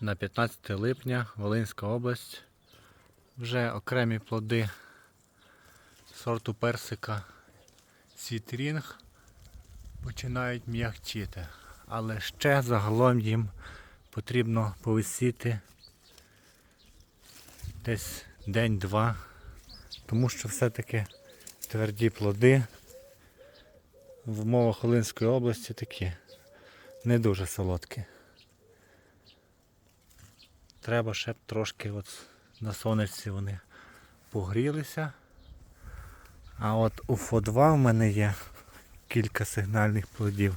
На 15 липня Волинська область. Вже окремі плоди сорту персика Сітрінг починають м'якчити. Але ще загалом їм потрібно повисіти десь день-два, тому що все-таки тверді плоди в умовах Волинської області такі не дуже солодкі. Треба ще трошки от на сонечці вони погрілися. А от у Фо2 в мене є кілька сигнальних плодів,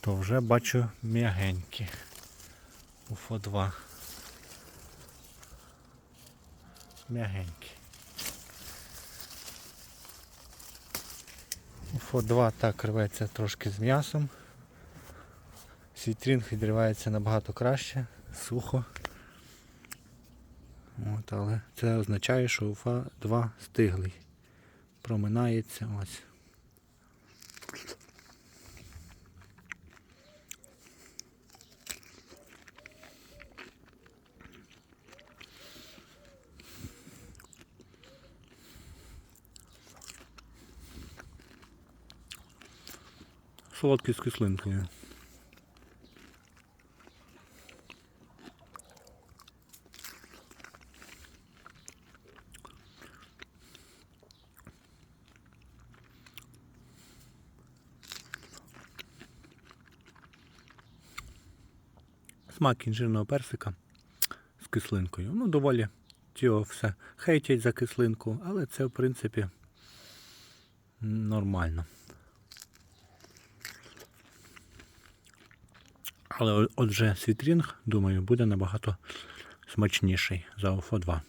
то вже бачу м'ягенькі у Фо2. М'ягенькі. У Фо2 так рветься трошки з м'ясом. Сітрінг відривається набагато краще, сухо. От, але це означає, що уфа 2 стиглий. Проминається ось. Солодкий з кислинкою. Смак інжирного персика з кислинкою. Ну, доволі цього все хейтять за кислинку, але це в принципі нормально. Але отже, світрінг, думаю, буде набагато смачніший за ОФО 2.